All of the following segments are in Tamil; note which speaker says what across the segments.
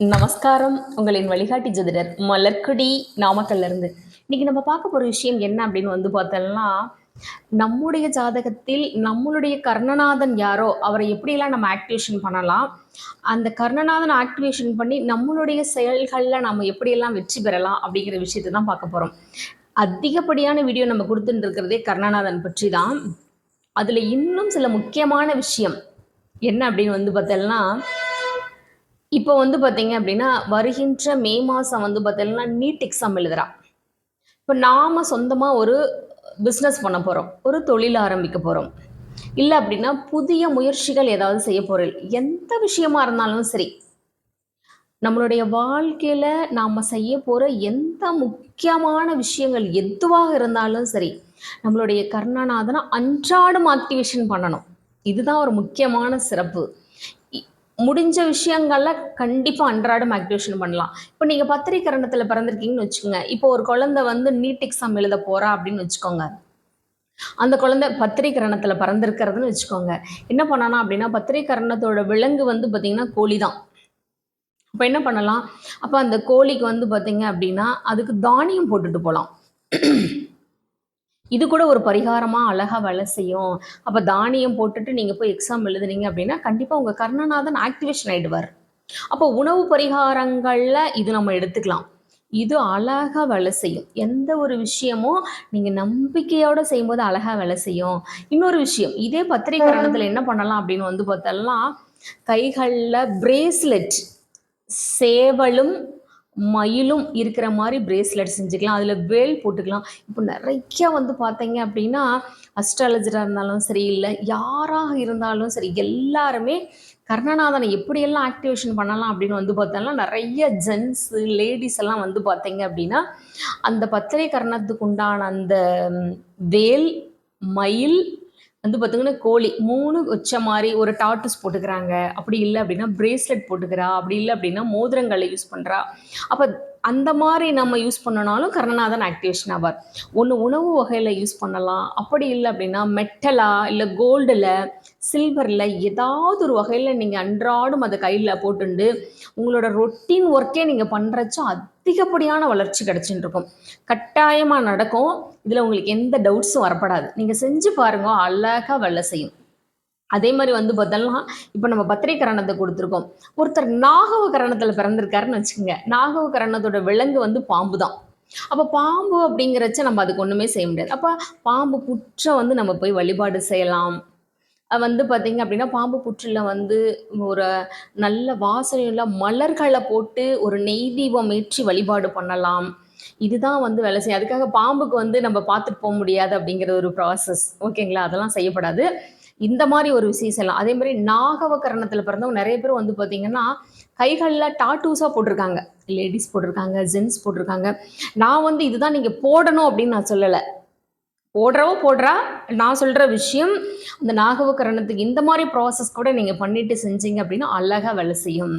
Speaker 1: நமஸ்காரம். உங்களின் வழிகாட்டி ஜோதிடர் மலர்குடி நாமக்கல்ல இருந்து இன்னைக்கு நம்ம பார்க்க போற விஷயம் என்ன அப்படின்னு வந்து பார்த்தோம்னா நம்முடைய ஜாதகத்தில் நம்மளுடைய கர்ணநாதன் யாரோ அவரை எப்படியெல்லாம் நம்ம ஆக்டிவேஷன் பண்ணலாம் அந்த கர்ணநாதன் ஆக்டிவேஷன் பண்ணி நம்மளுடைய செயல்களில் நம்ம எப்படியெல்லாம் வெற்றி பெறலாம் அப்படிங்கிற விஷயத்தை தான் பார்க்க போகிறோம் அதிகப்படியான வீடியோ நம்ம கொடுத்துட்டு இருக்கிறதே கர்ணநாதன் பற்றி தான். அதில் இன்னும் சில முக்கியமான விஷயம் என்ன அப்படின்னு வந்து பார்த்தோம்னா இப்போ வந்து பார்த்தீங்க அப்படின்னா வருகின்ற மே மாதம் வந்து பார்த்தீங்கன்னா நீட் எக்ஸாம் எழுதுறா. இப்போ நாம் சொந்தமாக ஒரு பிஸ்னஸ் பண்ண போகிறோம் ஒரு தொழில் ஆரம்பிக்க போகிறோம் இல்லை அப்படின்னா புதிய முயற்சிகள் ஏதாவது செய்ய போகிறோம் எந்த விஷயமா இருந்தாலும் சரி நம்மளுடைய வாழ்க்கையில் நாம் செய்ய போகிற எந்த முக்கியமான விஷயங்கள் எதுவாக இருந்தாலும் சரி நம்மளுடைய கர்ணநாதனை அன்றாடம் ஆக்டிவேஷன் பண்ணணும். இதுதான் ஒரு முக்கியமான சிறப்பு. முடிஞ்ச விஷயங்கள்ல கண்டிப்பாக அன்றாடம் ஆக்டிவேஷன் பண்ணலாம். இப்போ நீங்கள் பத்திரிகரணத்தில் பிறந்திருக்கீங்கன்னு வச்சுக்கோங்க. இப்போ ஒரு குழந்தை வந்து நீட் எக்ஸாம் எழுத போகிறா அப்படின்னு வச்சுக்கோங்க. அந்த குழந்தை பத்திரிகரணத்தில் பறந்துருக்கிறதுன்னு வச்சுக்கோங்க. என்ன பண்ணானா அப்படின்னா பத்திரிகரணத்தோட விலங்கு வந்து பார்த்திங்கன்னா கோழி தான் அப்போ என்ன பண்ணலாம்? அப்போ அந்த கோழிக்கு வந்து பார்த்தீங்க அப்படின்னா அதுக்கு தானியம் போட்டுட்டு போகலாம் இது கூட ஒரு பரிகாரமாக அழகாக வேலை செய்யும். அப்போ தானியம் போட்டுட்டு நீங்கள் போய் எக்ஸாம் எழுதுனீங்க அப்படின்னா கண்டிப்பாக உங்கள் கர்ணநாதன் ஆக்டிவேஷன் ஆகிடுவார் அப்போ உணவு பரிகாரங்களில் இது நம்ம எடுத்துக்கலாம். இது அழகாக வேலை செய்யும். எந்த ஒரு விஷயமும் நீங்கள் நம்பிக்கையோடு செய்யும்போது அழகாக வேலை செய்யும். இன்னொரு விஷயம் இதே பத்திரிகரணத்தில் என்ன பண்ணலாம் அப்படின்னு வந்து பார்த்தோம்னா கைகளில் பிரேஸ்லெட் சேவலும் மயிலும் இருக்கிற மாதிரி பிரேஸ்லெட் செஞ்சுக்கலாம். அதில் வேல் போட்டுக்கலாம். இப்போ நிறைய வந்து பார்த்தீங்க அப்படின்னா அஸ்ட்ராலஜராக இருந்தாலும் சரி இல்லை யாராக இருந்தாலும் சரி எல்லாருமே கர்ணநாதனை எப்படியெல்லாம் ஆக்டிவேஷன் பண்ணலாம் அப்படின்னு வந்து பார்த்தோம்னா நிறைய ஜென்ஸு லேடிஸ் எல்லாம் வந்து பார்த்தீங்க அப்படின்னா அந்த பத்திரை கர்ணத்துக்கு உண்டான அந்த வேல் மயில் வந்து பார்த்தீங்கன்னா கோழி மூணு வச்ச மாதிரி ஒரு டாட்டஸ் போட்டுக்கிறாங்க. அப்படி இல்லை அப்படின்னா பிரேஸ்லெட் போட்டுக்கிறா. அப்படி இல்லை அப்படின்னா மோதிரங்களை யூஸ் பண்ணுறா அப்போ அந்த மாதிரி நம்ம யூஸ் பண்ணனாலும் கர்ணநாதன் ஆக்டிவேஷன் ஆவார். ஒன்று உணவு வகையில் யூஸ் பண்ணலாம். அப்படி இல்லை அப்படின்னா மெட்டலா இல்லை கோல்டில் சில்வரில் ஏதாவது ஒரு வகையில் நீங்கள் அன்றாடம் அதை கையில் போட்டுண்டு உங்களோட ரொட்டீன் ஒர்க்கே நீங்கள் பண்ணுறச்சோ அதிகப்படியான வளர்ச்சி கிடச்சின்னு இருக்கும். கட்டாயமாக நடக்கும். இதில் உங்களுக்கு எந்த டவுட்ஸும் வரப்படாது. நீங்கள் செஞ்சு பாருங்க அழகாக வேலை செய்யும். அதே மாதிரி வந்து பார்த்தோம்னா இப்போ நம்ம பத்திரை கரணத்தை கொடுத்துருக்கோம். ஒருத்தர் நாகவ கரணத்தில் பிறந்திருக்காருன்னு வச்சுக்கோங்க. நாகவ கரணத்தோட விலங்கு வந்து பாம்பு தான் அப்போ பாம்பு அப்படிங்கிறச்ச நம்ம அதுக்கு ஒன்றுமே செய்ய முடியாது. அப்போ பாம்பு புற்றை வந்து நம்ம போய் வழிபாடு செய்யலாம். வந்து பார்த்தீங்க அப்படின்னா பாம்பு புற்றில் வந்து ஒரு நல்ல வாசனையுள்ள மலர்களை போட்டு ஒரு நெய் தீபம் ஏற்றி வழிபாடு பண்ணலாம். இதுதான் வந்து வேலை செய்யும். அதுக்காக பாம்புக்கு வந்து நம்ம பார்த்துட்டு போக முடியாது அப்படிங்கிற ஒரு ப்ராசஸ் ஓகேங்களா அதெல்லாம் செய்யப்படாது. இந்த மாதிரி ஒரு விஷயம் செய்யலாம். அதே மாதிரி நாகவ கரணத்தில் பிறந்தவங்க நிறைய பேர் வந்து பார்த்திங்கன்னா கைகளில் டாட்டூஸாக போட்டிருக்காங்க. லேடிஸ் போட்டிருக்காங்க ஜென்ஸ் போட்டிருக்காங்க. நான் வந்து இதுதான் நீங்கள் போடணும் அப்படின்னு நான் சொல்லலை. போடுறவோ போடுறா நான் சொல்கிற விஷயம் அந்த நாகவ கரணத்துக்கு இந்த மாதிரி ப்ராசஸ் கூட நீங்கள் பண்ணிட்டு செஞ்சீங்க அப்படின்னா அழகாக வேலை செய்யும்.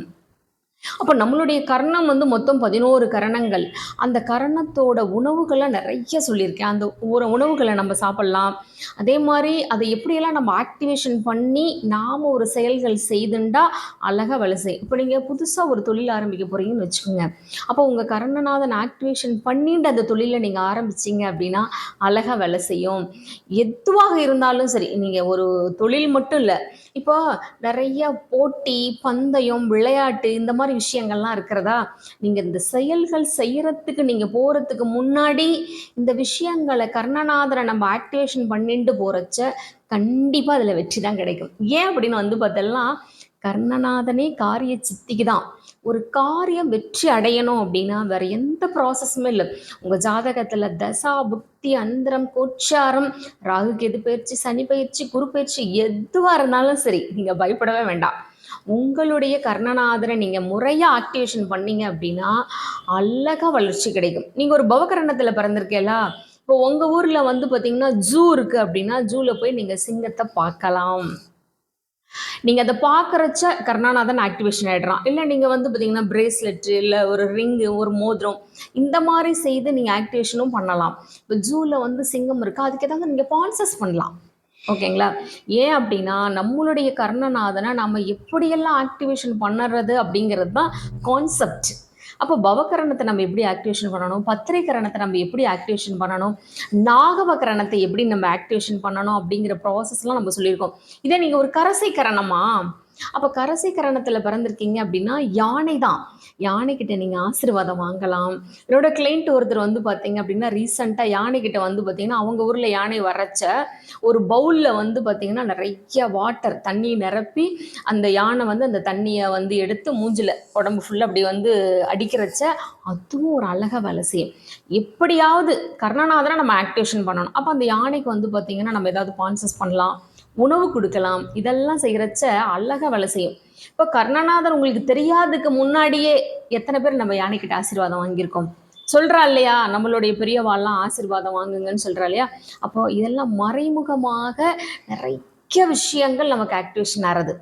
Speaker 1: அப்போ நம்மளுடைய கரணம் வந்து மொத்தம் பதினோரு கரணங்கள். அந்த கரணத்தோட உணவுகளை நிறைய சொல்லியிருக்கேன். அந்த ஒரு உணவுகளை நம்ம சாப்பிட்லாம். அதே மாதிரி அதை எப்படியெல்லாம் நம்ம ஆக்டிவேஷன் பண்ணி நாம் ஒரு செயல்கள் செய்துண்டா அழகாக வேலை செய்யும் இப்போ நீங்கள் புதுசாக ஒரு தொழில் ஆரம்பிக்க போகிறீங்கன்னு வச்சுக்கோங்க. அப்போ உங்கள் கரணநாதன் ஆக்டிவேஷன் பண்ணிட்டு அந்த தொழிலை நீங்கள் ஆரம்பிச்சீங்க அப்படின்னா அழகாக வேலை செய்யும். எதுவாக இருந்தாலும் சரி நீங்கள் ஒரு தொழில் மட்டும் இல்லை இப்போ நிறைய போட்டி பந்தயம் விளையாட்டு இந்த மாதிரி விஷயங்கள்லாம் இருக்கிறதா? நீங்கள் இந்த செயல்கள் செய்யறதுக்கு நீங்கள் போகிறதுக்கு முன்னாடி இந்த விஷயங்களை கர்ணநாதரை நம்ம ஆக்டிவேஷன் பண்ணிட்டு போகிறச்ச கண்டிப்பாக அதில் வெற்றி தான் கிடைக்கும். ஏன் அப்படின்னு வந்து பார்த்தோம்னா கர்ணநாதனே காரிய சித்திக்கு தான். ஒரு காரியம் வெற்றி அடையணும் அப்படின்னா வேற எந்த ப்ராசஸுமே இல்லை. உங்கள் ஜாதகத்தில் தசா புக்தி அந்தரம் கோச்சாரம் ராகு கெது பயிற்சி சனி பயிற்சி குரு பயிற்சி எதுவாக இருந்தாலும் சரி நீங்கள் பயப்படவே வேண்டாம். உங்களுடைய கர்ணநாதரை நீங்கள் முறையாக ஆக்டிவேஷன் பண்ணீங்க அப்படின்னா அழகா வளர்ச்சி கிடைக்கும். நீங்கள் ஒரு பவகரணத்தில் பிறந்திருக்கேலா இப்போ உங்கள் ஊரில் வந்து பார்த்தீங்கன்னா ஜூ இருக்குது அப்படின்னா ஜூவில் போய் நீங்கள் சிங்கத்தை பார்க்கலாம். நீங்கள் அதை பார்க்குறச்ச கர்ணாநாதன் ஆக்டிவேஷன் ஆகிடுறான் இல்லை நீங்கள் வந்து பார்த்தீங்கன்னா பிரேஸ்லெட்டு இல்லை ஒரு ரிங்கு ஒரு மோதிரம் இந்த மாதிரி செய்து நீங்கள் ஆக்டிவேஷனும் பண்ணலாம். இப்போ ஜூவில் வந்து சிங்கம் இருக்குது அதுக்கு ஏதாவது நீங்கள் பான்சஸ் பண்ணலாம். ஓகேங்களா? ஏன் அப்படின்னா நம்மளுடைய கர்ணநாதனை நம்ம எப்படியெல்லாம் ஆக்டிவேஷன் பண்ணுறது அப்படிங்கிறது தான் கான்செப்ட் அப்போ பவகரணத்தை நம்ம எப்படி ஆக்டிவேஷன் பண்ணணும்? பத்திரைக்கரணத்தை நம்ம எப்படி ஆக்டிவேஷன் பண்ணணும்? நாகவ கரணத்தை எப்படி நம்ம ஆக்டிவேஷன் பண்ணணும் அப்படிங்கிற ப்ராசஸ்லாம் நம்ம சொல்லியிருக்கோம். இதே நீங்கள் ஒரு கரசை கரணமா அப்போ கரசை கரணத்தில் பிறந்திருக்கீங்க அப்படின்னா யானை தான் யானைக்கிட்ட நீங்கள் ஆசீர்வாதம் வாங்கலாம். என்னோட கிளைண்ட் ஒருத்தர் வந்து பார்த்தீங்க அப்படின்னா ரீசெண்டாக யானைக்கிட்ட வந்து பார்த்தீங்கன்னா அவங்க ஊரில் யானை வரைச்ச ஒரு பவுலில் வந்து பார்த்தீங்கன்னா நிறைய வாட்டர் தண்ணி நிரப்பி அந்த யானை வந்து அந்த தண்ணியை வந்து எடுத்து மூஞ்சில் உடம்பு ஃபுல்லாக அப்படி வந்து அடிக்கிறச்ச அதுவும் ஒரு அழகாக வேலை செய்யும். எப்படியாவது கர்ணநாதனை நம்ம ஆக்டிவேஷன் பண்ணணும். அப்போ அந்த யானைக்கு வந்து பார்த்தீங்கன்னா நம்ம ஏதாவது பான்சஸ் பண்ணலாம். உணவு கொடுக்கலாம். இதெல்லாம் செய்கிறச்ச அழகாக வேலை செய்யும். இப்போ கர்ணநாதன் உங்களுக்கு தெரியாததுக்கு முன்னாடியே எத்தனை பேர் நம்ம யானைக்கிட்ட ஆசீர்வாதம் வாங்கியிருக்கோம்? சொல்றா இல்லையா? நம்மளுடைய பெரியவாள்லாம் ஆசீர்வாதம் வாங்குங்கன்னு சொல்றா இல்லையா? அப்போ இதெல்லாம் மறைமுகமாக நிறைய விஷயங்கள் நமக்கு ஆக்டிவேஷன் ஆகிறது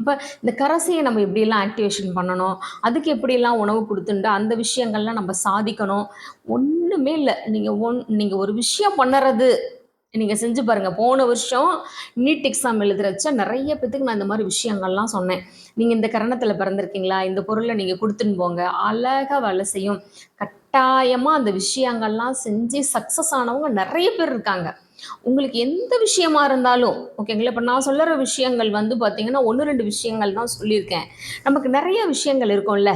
Speaker 1: இப்போ இந்த கரசையை நம்ம எப்படியெல்லாம் ஆக்டிவேஷன் பண்ணணும்? அதுக்கு எப்படியெல்லாம் உணவு கொடுத்துட்டு அந்த விஷயங்கள்லாம் நம்ம சாதிக்கணும்? ஒன்றுமே இல்லை. நீங்கள் ஒன் நீங்கள் ஒரு விஷயம் பண்ணுறது நீங்கள் செஞ்சு பாருங்கள் போன வருஷம் நீட் எக்ஸாம் எழுதுறச்ச நிறைய பேத்துக்கு நான் இந்த மாதிரி விஷயங்கள்லாம் சொன்னேன். நீங்கள் இந்த கரணத்தில் பிறந்திருக்கீங்களா? இந்த பொருளை நீங்கள் கொடுத்துன்னு போங்க. அழகாக வேலை செய்யும். கட்டாயமாக அந்த விஷயங்கள்லாம் செஞ்சு சக்ஸஸ் ஆனவங்க நிறைய பேர் இருக்காங்க. உங்களுக்கு எந்த விஷயமா இருந்தாலும் ஓகேங்களா இப்போ நான் சொல்லுற விஷயங்கள் வந்து பார்த்தீங்கன்னா ஒன்று ரெண்டு விஷயங்கள் தான் சொல்லியிருக்கேன். நமக்கு நிறைய விஷயங்கள் இருக்கும்ல?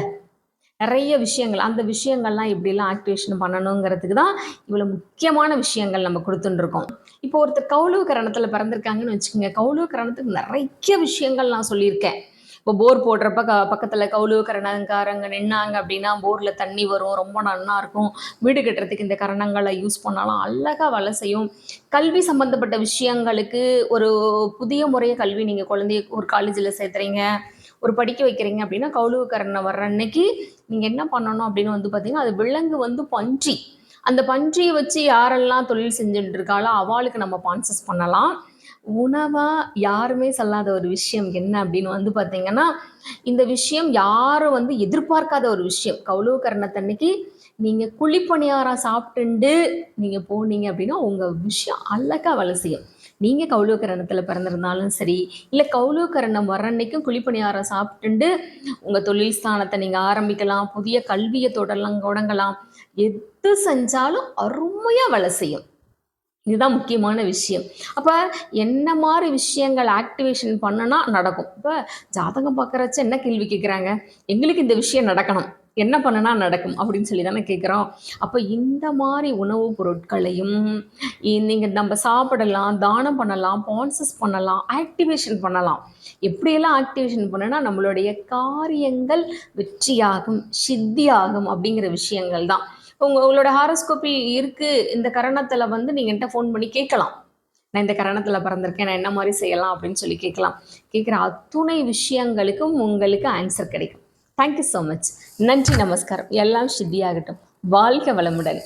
Speaker 1: நிறைய விஷயங்கள் அந்த விஷயங்கள்லாம் எப்படிலாம் ஆக்டிவேஷன் பண்ணணுங்கிறதுக்கு தான் இவ்வளோ முக்கியமான விஷயங்கள் நம்ம கொடுத்துட்டுருக்கோம். இப்போ ஒருத்தர் கௌலவ கரணத்தில் பிறந்திருக்காங்கன்னு வச்சுக்கோங்க கௌலவ கரணத்துக்கு நிறைய விஷயங்கள் நான் சொல்லியிருக்கேன். இப்போ போர் போடுறப்ப க பக்கத்தில் கௌலவ கரணங்காரங்க நின்னாங்க அப்படின்னா போரில் தண்ணி வரும் ரொம்ப நன்னா இருக்கும். வீடு கட்டுறதுக்கு இந்த கரணங்களை யூஸ் பண்ணாலும் அழகாக வேலை செய்யும். கல்வி சம்மந்தப்பட்ட விஷயங்களுக்கு ஒரு புதிய முறைய கல்வி நீங்கள் குழந்தைய ஒரு காலேஜில் சேர்த்துறீங்க. ஒரு படிக்க வைக்கிறீங்க அப்படின்னா கௌலவ வர்ற அன்னைக்கு நீங்கள் என்ன பண்ணணும் அப்படின்னு வந்து பார்த்தீங்கன்னா அது விலங்கு வந்து பன்றி. அந்த பன்றியை வச்சு யாரெல்லாம் தொழில் செஞ்சுட்டு இருக்காளோ அவளுக்கு நம்ம பான்சஸ் பண்ணலாம். உணவாக யாருமே சொல்லாத ஒரு விஷயம் என்ன அப்படின்னு வந்து பார்த்தீங்கன்னா இந்த விஷயம் யாரும் வந்து எதிர்பார்க்காத ஒரு விஷயம். கௌலவ கரணத்தன்னைக்கு நீங்கள் குழிப்பணியாரம் சாப்பிட்டுண்டு நீங்கள் போனீங்க அப்படின்னா உங்கள் விஷயம் அழகாக வேலை செய்யும் நீங்கள் கௌலவ கரணத்தில் பிறந்திருந்தாலும் சரி இல்லை கௌலவ கரணம் வர்ற அன்னைக்கும் குழிப்பணியாரம் சாப்பிட்டுண்டு உங்கள் தொழில் ஸ்தானத்தை நீங்கள் ஆரம்பிக்கலாம் புதிய கல்வியை தொடரலாம் தொடங்கலாம். எது செஞ்சாலும் அருமையாக வேலை செய்யும். இதுதான் முக்கியமான விஷயம். அப்போ என்ன மாதிரி விஷயங்கள் ஆக்டிவேஷன் பண்ணனா நடக்கும். இப்போ ஜாதகம் பார்க்குறச்ச என்ன கேள்வி கேட்குறாங்க எங்களுக்கு இந்த விஷயம் நடக்கணும். என்ன பண்ணனா நடக்கும் அப்படின்னு சொல்லி தானே கேட்குறோம் அப்போ இந்த மாதிரி உணவுப் பொருட்களையும் நீங்கள் நம்ம சாப்பிடலாம் தானம் பண்ணலாம் பான்சஸ் பண்ணலாம் ஆக்டிவேஷன் பண்ணலாம். எப்படியெல்லாம் ஆக்டிவேஷன் பண்ணனா நம்மளுடைய காரியங்கள் வெற்றியாகும் சித்தியாகும் அப்படிங்கிற விஷயங்கள் தான். உங்க உங்களோட ஹாரோஸ்கோப்பி இருக்கு. இந்த கரணத்தில் வந்து நீங்கள் என்கிட்ட ஃபோன் பண்ணி கேட்கலாம். நான் இந்த கரணத்தில் பிறந்திருக்கேன் நான் என்ன மாதிரி செய்யலாம் அப்படின்னு சொல்லி கேட்கலாம். கேட்குற அத்துணை விஷயங்களுக்கும் உங்களுக்கு ஆன்சர் கிடைக்கும். தேங்க்யூ ஸோ மச் நன்றி நமஸ்காரம். எல்லாம் சித்தியாகட்டும். வாழ்க வளமுடன்.